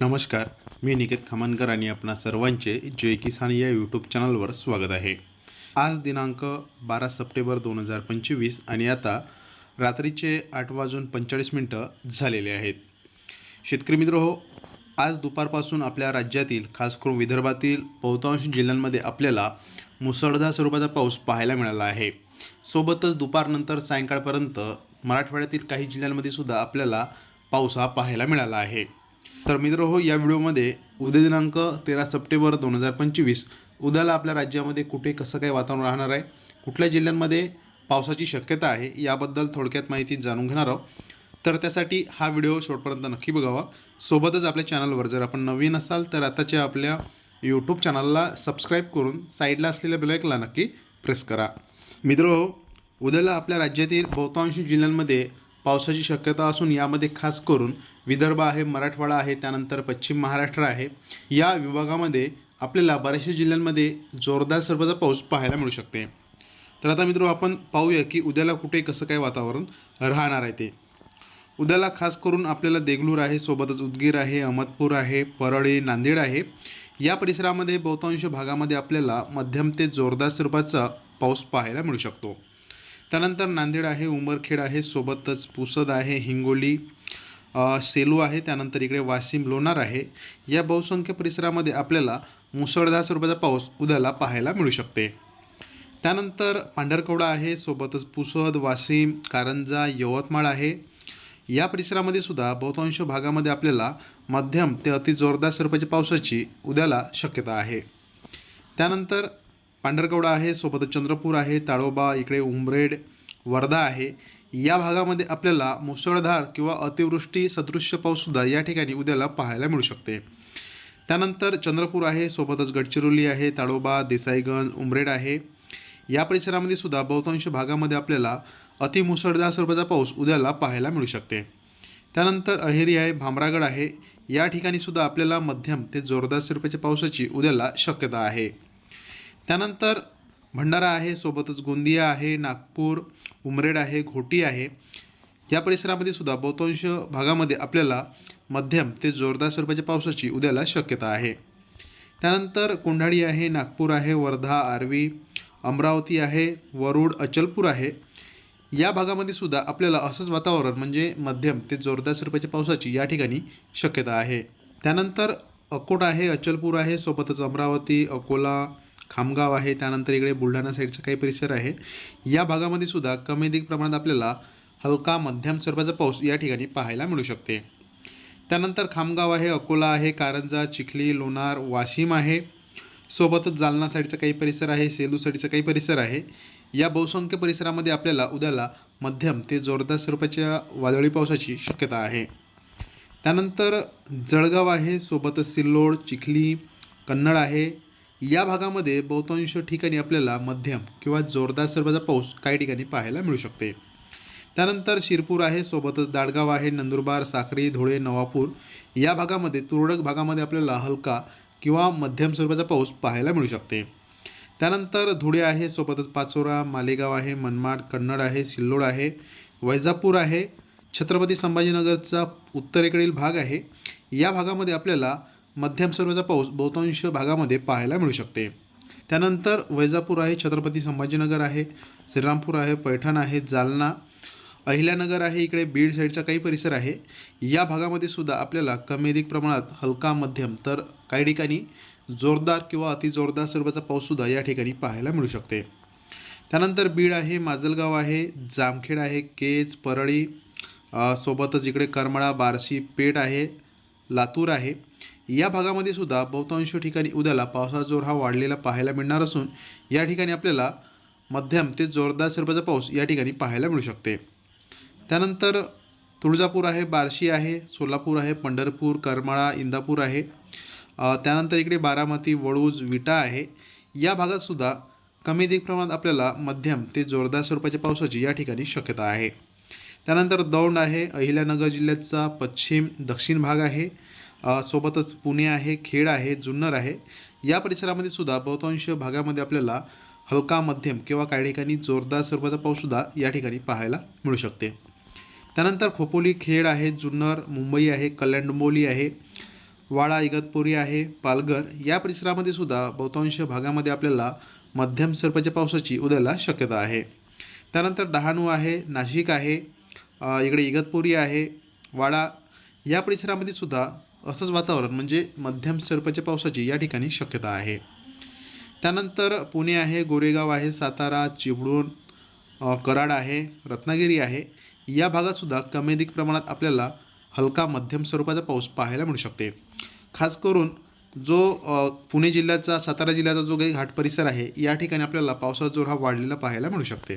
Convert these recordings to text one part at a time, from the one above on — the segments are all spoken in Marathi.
नमस्कार मी निकेत खामानकर आणि आपणा सर्वांचे जय किसान या यूट्यूब चॅनलवर स्वागत आहे. आज दिनांक बारा सप्टेंबर दोन हजार पंचवीस आणि आता रात्रीचे आठ वाजून पंचेचाळीस मिनटं झालेले आहेत. शेतकरी मित्र हो आज दुपारपासून आपल्या राज्यातील खास करून विदर्भातील बहुतांश जिल्ह्यांमध्ये आपल्याला मुसळधार स्वरूपाचा पाऊस पाहायला मिळाला आहे. सोबतच दुपारनंतर सायंकाळपर्यंत मराठवाड्यातील काही जिल्ह्यांमध्ये सुद्धा आपल्याला पाऊस हा पाहायला मिळाला आहे. तर मित्र हो या व्हिडिओमध्ये उद्या दिनांक तेरा सप्टेंबर दोन हजार पंचवीस उद्याला आपल्या राज्यामध्ये कुठे कसं काय वातावरण राहणार आहे कुठल्या जिल्ह्यांमध्ये पावसाची शक्यता आहे याबद्दल थोडक्यात माहिती जाणून घेणार आहोत. तर त्यासाठी हा व्हिडिओ शेवटपर्यंत नक्की बघावा. सोबतच आपल्या चॅनलवर जर आपण नवीन असाल तर आताच्या आपल्या यूट्यूब चॅनलला सबस्क्राईब करून साईडला असलेल्या बेलायकला नक्की प्रेस करा. मित्र हो, उद्याला आपल्या राज्यातील बहुतांश जिल्ह्यांमध्ये पावसाची शक्यता असून यामध्ये खास करून विदर्भ आहे मराठवाडा आहे त्यानंतर पश्चिम महाराष्ट्र आहे. या विभागामध्ये आपल्याला बऱ्याचशा जिल्ह्यांमध्ये जोरदार स्वरूपाचा पाऊस पाहायला मिळू शकते. तर आता मित्र आपण पाहूया की उद्याला कुठे कसं काय वातावरण राहणार आहे ते. उद्याला खास करून आपल्याला देगलूर आहे सोबतच उदगीर आहे अहमदपूर आहे परळी नांदेड आहे. या परिसरामध्ये बहुतांश भागामध्ये आपल्याला मध्यम ते जोरदार स्वरूपाचा पाऊस पाहायला मिळू शकतो. त्यानंतर नांदेड आहे उमरखेड आहे सोबतच पुसद आहे हिंगोली सेलू आहे त्यानंतर इकडे वाशिम लोणार आहे. या बहुसंख्य परिसरामध्ये आपल्याला मुसळधार स्वरूपाचा पाऊस उद्याला पाहायला मिळू शकते. त्यानंतर पांढरकवडा आहे सोबतच पुसद वाशिम कारंजा यवतमाळ आहे. या परिसरामध्ये सुद्धा बहुतांश भागामध्ये आपल्याला मध्यम ते अति जोरदार स्वरूपाच्या पावसाची उद्याला शक्यता आहे. त्यानंतर पांढरकवडा आहे सोबतच चंद्रपूर आहे ताडोबा इकडे उमरेड वर्धा आहे. या भागामध्ये आपल्याला मुसळधार किंवा अतिवृष्टी सदृश्य पाऊससुद्धा या ठिकाणी उद्याला पाहायला मिळू शकते. त्यानंतर चंद्रपूर आहे सोबतच गडचिरोली आहे ताडोबा देसाईगंज उमरेड आहे. या परिसरामध्ये सुद्धा बहुतांश भागामध्ये आपल्याला अतिमुसळधार स्वरूपाचा पाऊस उद्याला पाहायला मिळू शकते. त्यानंतर अहेरी आहे भामरागड आहे. या ठिकाणी सुद्धा आपल्याला मध्यम ते जोरदार स्वरूपाच्या पावसाची उद्याला शक्यता आहे. त्यानंतर भंडारा आहे सोबतच गोंदिया आहे नागपूर उमरेड आहे घोटी आहे. या परिसरामध्ये सुद्धा बहुतांश भागामध्ये आपल्याला मध्यम ते जोरदार स्वरूपाच्या पावसाची उद्याला शक्यता आहे. त्यानंतर कोंढाळी आहे नागपूर आहे वर्धा आर्वी अमरावती आहे वरुड अचलपूर आहे. या भागामध्ये सुद्धा आपल्याला असंच वातावरण म्हणजे मध्यम ते जोरदार स्वरूपाच्या पावसाची या ठिकाणी शक्यता आहे. त्यानंतर अकोट आहे अचलपूर आहे सोबतच अमरावती अकोला खामगाव आहे त्यानंतर इकडे बुलढाणा साईडचा काही परिसर आहे. या भागामध्ये सुद्धा कमी अधिक प्रमाणात आपल्याला हलका मध्यम स्वरूपाचा पाऊस या ठिकाणी पाहायला मिळू शकते. त्यानंतर खामगाव आहे अकोला आहे कारंजा चिखली लोणार वाशिम आहे. सोबतच जालना साईडचा काही परिसर आहे सेलू साईडचा काही परिसर आहे. या बहुसंख्य परिसरामध्ये आपल्याला उद्याला मध्यम ते जोरदार स्वरूपाच्या वादळी पावसाची शक्यता आहे. त्यानंतर जळगाव आहे सोबतच सिल्लोड चिखली कन्नड आहे. या भागामध्ये बहुतांश ठिकाणी आपल्याला मध्यम किंवा जोरदार स्वरूपाचा पाऊस काही ठिकाणी पाहायला मिळू शकते. त्यानंतर शिरपूर आहे सोबतच दाडगाव आहे नंदुरबार साखरी धुळे नवापूर या भागामध्ये तुरळक भागामध्ये आपल्याला हलका किंवा मध्यम स्वरूपाचा पाऊस पाहायला मिळू शकते. त्यानंतर धुळे आहे सोबतच पाचोरा मालेगाव आहे मनमाड कन्नड आहे सिल्लोड आहे वैजापूर आहे छत्रपती संभाजीनगरचा उत्तरेकडील भाग आहे. या भागामध्ये आपल्याला मध्यम स्वरूपाचा पाऊस बहुतांश भागामध्ये पाहायला मिळू शकते. त्यानंतर वैजापूर आहे छत्रपती संभाजीनगर आहे श्रीरामपूर आहे पैठण आहे जालना अहिल्यानगर आहे इकडे बीड साईडचा काही परिसर आहे. या भागामध्ये सुद्धा आपल्याला कमी अधिक प्रमाणात हलका मध्यम तर काही ठिकाणी जोरदार किंवा अति जोरदार स्वरूपाचा पाऊससुद्धा या ठिकाणी पाहायला मिळू शकते. त्यानंतर बीड आहे माजलगाव आहे जामखेड आहे केज परळी सोबतच इकडे करमळा बार्शी पेठ आहे लातूर आहे. या भागामध्ये सुद्धा बहुतांश ठिकाणी उद्याला पावसाचा जोर हा वाढलेला पाहायला मिळणार असून या ठिकाणी आपल्याला मध्यम ते जोरदार स्वरूपाचा पाऊस या ठिकाणी पाहायला मिळू शकते. त्यानंतर तुळजापूर आहे बार्शी आहे सोलापूर आहे पंढरपूर करमाळा इंदापूर आहे. त्यानंतर इकडे बारामती वळूज विटा आहे. या भागातसुद्धा कमी अधिक प्रमाणात आपल्याला मध्यम ते जोरदार स्वरूपाच्या पावसाची या ठिकाणी शक्यता आहे. त्यानंतर दौंड आहे अहिल्यानगर जिल्ह्याचा पश्चिम दक्षिण भाग आहे सोबतच पुणे आहे खेड आहे जुन्नर आहे. या परिसरामध्ये सुद्धा बहुतांश भागामध्ये आपल्याला हलका मध्यम किंवा काही ठिकाणी जोरदार स्वरूपाचा पाऊससुद्धा या ठिकाणी पाहायला मिळू शकते. त्यानंतर खोपोली खेड आहे जुन्नर मुंबई आहे कल्याण डोंबिवली आहे वाडा इगतपुरी आहे पालघर या परिसरामध्ये सुद्धा बहुतांश भागामध्ये आपल्याला मध्यम स्वरूपाच्या पावसाची उद्याला शक्यता आहे. त्यानंतर डहाणू आहे नाशिक आहे इकडे इगतपुरी आहे वाडा या परिसरामध्ये सुद्धा असंच वातावरण म्हणजे मध्यम स्वरूपाच्या पावसाची या ठिकाणी शक्यता आहे. त्यानंतर पुणे आहे गोरेगाव आहे सातारा चिपळूण कराड आहे रत्नागिरी आहे. या भागातसुद्धा कमी अधिक प्रमाणात आपल्याला हलका मध्यम स्वरूपाचा पाऊस पाहायला मिळू शकते. खास करून जो पुणे जिल्ह्याचा सातारा जिल्ह्याचा जो काही घाट परिसर आहे या ठिकाणी आपल्याला पावसाचा जोर हा वाढलेला पाहायला मिळू शकते.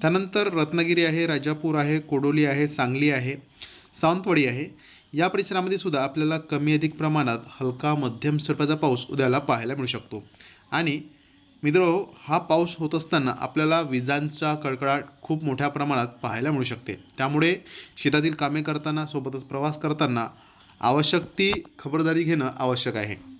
त्यानंतर रत्नागिरी आहे राजापूर आहे कोडोली आहे सांगली आहे सावंतवाडी आहे. या परिसरामध्ये सुद्धा आपल्याला कमी अधिक प्रमाणात हलका मध्यम स्वरूपाचा पाऊस उद्याला पाहायला मिळू शकतो. आणि मित्र हा पाऊस होत असताना आपल्याला विजांचा कडकडाट खूप मोठ्या प्रमाणात पाहायला मिळू शकते. त्यामुळे शेतातील कामे करताना सोबतच प्रवास करताना आवश्यक ती खबरदारी घेणं आवश्यक आहे.